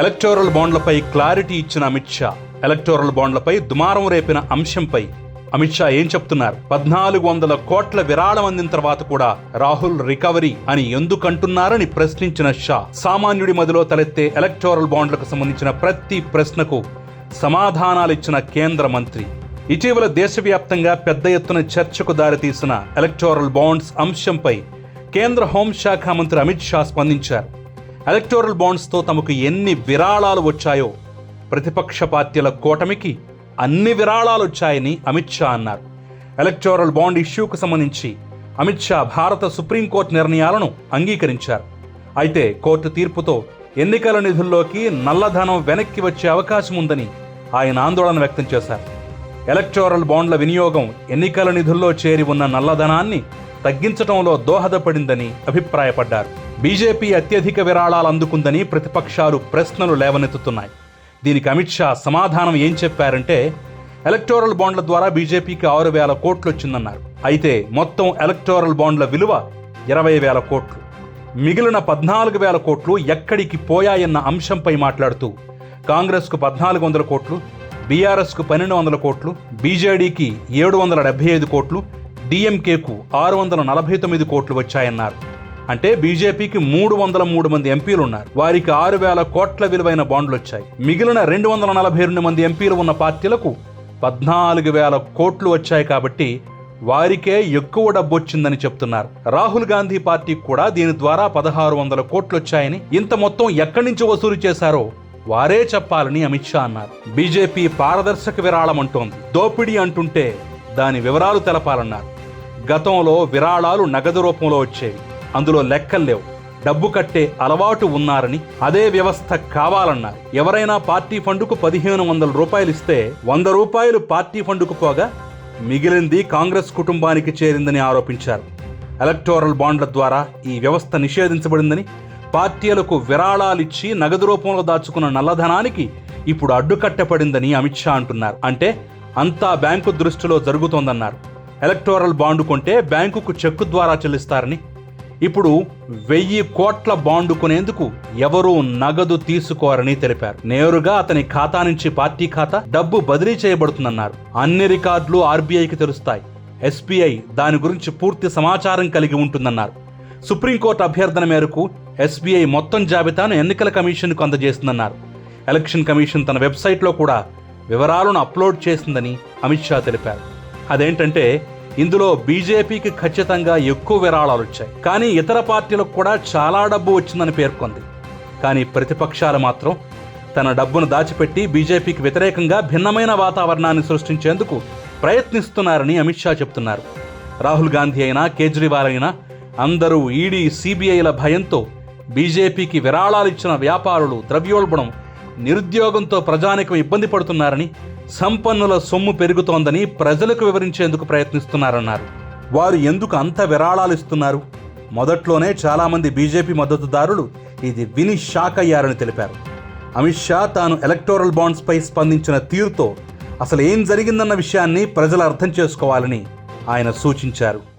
Electoral బాండ్లపై clarity ఇచ్చిన Amit Shah electoral బాండ్లపై దుమారం రేపిన అంశంపై అమిత్ షా ఏం చెప్తున్నారు? పద్నాలుగు వందల కోట్ల విరాళం అందిన తర్వాత కూడా రాహుల్ రికవరీ అని ఎందుకంటున్నారని ప్రశ్నించిన షా సామాన్యుడి మదిలో తలెత్తే ఎలక్టోరల్ బాండ్లకు సంబంధించిన ప్రతి ప్రశ్నకు సమాధానాలిచ్చిన కేంద్ర మంత్రి. ఇటీవల దేశవ్యాప్తంగా పెద్ద ఎత్తున చర్చకు దారితీసిన ఎలక్టోరల్ బాండ్స్ అంశంపై కేంద్ర హోంశాఖ మంత్రి అమిత్ షా స్పందించారు. ఎలక్టోరల్ బాండ్స్తో తమకు ఎన్ని విరాళాలు వచ్చాయో ప్రతిపక్ష పార్టీల కూటమికి అన్ని విరాళాలు వచ్చాయని అమిత్ షా అన్నారు. ఎలక్టోరల్ బాండ్ ఇష్యూకు సంబంధించి అమిత్ షా భారత సుప్రీంకోర్టు నిర్ణయాలను అంగీకరించారు. అయితే కోర్టు తీర్పుతో ఎన్నికల నిధుల్లోకి నల్లధనం వెనక్కి వచ్చే అవకాశం ఉందని ఆయన ఆందోళన వ్యక్తం చేశారు. ఎలక్టోరల్ బాండ్ల వినియోగం ఎన్నికల నిధుల్లో చేరి ఉన్న నల్లధనాన్ని తగ్గించడంలో దోహదపడిందని అభిప్రాయపడ్డారు. బీజేపీ అత్యధిక విరాళాలు అందుకుందని ప్రతిపక్షాలు ప్రశ్నలు లేవనెత్తుతున్నాయి. దీనికి అమిత్ షా సమాధానం ఏం చెప్పారంటే ఎలక్టోరల్ బాండ్ల ద్వారా బీజేపీకి ఆరు వేల కోట్లు వచ్చిందన్నారు. అయితే మొత్తం ఎలక్టోరల్ బాండ్ల విలువ ఇరవై వేల కోట్లు. మిగిలిన పద్నాలుగు వేల కోట్లు ఎక్కడికి పోయాయన్న అంశంపై మాట్లాడుతూ కాంగ్రెస్కు పద్నాలుగు వందల కోట్లు బీఆర్ఎస్కు పన్నెండు వందల కోట్లు బీజేడీకి ఏడు వందల డెబ్బై ఐదు కోట్లు డిఎంకేకు ఆరు వందల నలభై తొమ్మిది కోట్లు వచ్చాయన్నారు. అంటే బీజేపీకి మూడు వందల మూడు మంది ఎంపీలు ఉన్నారు వారికి ఆరు వేల కోట్ల విలువైన బాండ్లు వచ్చాయి మిగిలిన రెండు వందల నలభై రెండు మంది ఎంపీలు ఉన్న పార్టీలకు పద్నాలుగు వేల కోట్లు వచ్చాయి కాబట్టి వారికే ఎక్కువ డబ్బు వచ్చిందని చెప్తున్నారు. రాహుల్ గాంధీ పార్టీకి కూడా దీని ద్వారా పదహారు వందల కోట్లు వచ్చాయని ఇంత మొత్తం ఎక్కడి నుంచి వసూలు చేశారో వారే చెప్పాలని అమిత్ షా అన్నారు. బీజేపీ పారదర్శక విరాళం అంటోంది. దోపిడీ అంటుంటే దాని వివరాలు తెలపాలన్నారు. గతంలో విరాళాలు నగదు రూపంలో వచ్చేవి. అందులో లెక్కలు లేవు. డబ్బు కట్టే అలవాటు ఉన్నారని అదే వ్యవస్థ కావాలన్నారు. ఎవరైనా పార్టీ ఫండుకు పదిహేను వందల రూపాయలు ఇస్తే వంద రూపాయలు పార్టీ ఫండుకు పోగా మిగిలింది కాంగ్రెస్ కుటుంబానికి చేరిందని ఆరోపించారు. ఎలక్టోరల్ బాండ్ల ద్వారా ఈ వ్యవస్థ నిషేధించబడిందని పార్టీలకు విరాళాలిచ్చి నగదు రూపంలో దాచుకున్న నల్లధనానికి ఇప్పుడు అడ్డుకట్టపడిందని అమిత్ షా అంటున్నారు. అంటే అంతా బ్యాంకు దృష్టిలో జరుగుతోందన్నారు. ఎలక్టోరల్ బాండు కొంటే బ్యాంకుకు చెక్కు ద్వారా చెల్లిస్తారని ఇప్పుడు వెయ్యి కోట్ల బాండు కొనేందుకు ఎవరూ నగదు తీసుకోరని తెలిపారు. నేరుగా అతని ఖాతా నుంచి పార్టీ ఖాతా డబ్బు బదిలీ చేయబడుతుందన్నారు. అన్ని రికార్డులు ఆర్బీఐకి తెలుస్తాయి. ఎస్బీఐ దాని గురించి పూర్తి సమాచారం కలిగి ఉంటుందన్నారు. సుప్రీంకోర్టు అభ్యర్థన మేరకు ఎస్బీఐ మొత్తం జాబితాను ఎన్నికల కమిషన్కు అందజేస్తుందన్నారు. ఎలక్షన్ కమిషన్ తన వెబ్సైట్లో కూడా వివరాలను అప్లోడ్ చేసిందని అమిత్ షా తెలిపారు. అదేంటంటే ఇందులో బీజేపీకి ఖచ్చితంగా ఎక్కువ విరాళాలు వచ్చాయి. కానీ ఇతర పార్టీలకు కూడా చాలా డబ్బు వచ్చిందని పేర్కొంది. కానీ ప్రతిపక్షాలు మాత్రం తన డబ్బును దాచిపెట్టి బీజేపీకి వ్యతిరేకంగా భిన్నమైన వాతావరణాన్ని సృష్టించేందుకు ప్రయత్నిస్తున్నారని అమిత్ షా చెప్తున్నారు. రాహుల్ గాంధీ అయినా కేజ్రీవాల్ అయినా అందరూ ఈడీ సిబిఐల భయంతో బీజేపీకి విరాళాలిచ్చిన వ్యాపారులు ద్రవ్యోల్బణం నిరుద్యోగంతో ప్రజానికం ఇబ్బంది పడుతున్నారని సంపన్నుల సొమ్ము పెరుగుతోందని ప్రజలకు వివరించేందుకు ప్రయత్నిస్తున్నారన్నారు. వారు ఎందుకు అంత విరాళాలు ఇస్తున్నారు? మొదట్లోనే చాలామంది బీజేపీ మద్దతుదారులు ఇది విని షాక్ అయ్యారని తెలిపారు. అమిత్ షా తాను ఎలక్టోరల్ బాండ్స్పై స్పందించిన తీరుతో అసలు ఏం జరిగిందన్న విషయాన్ని ప్రజలు అర్థం చేసుకోవాలని ఆయన సూచించారు.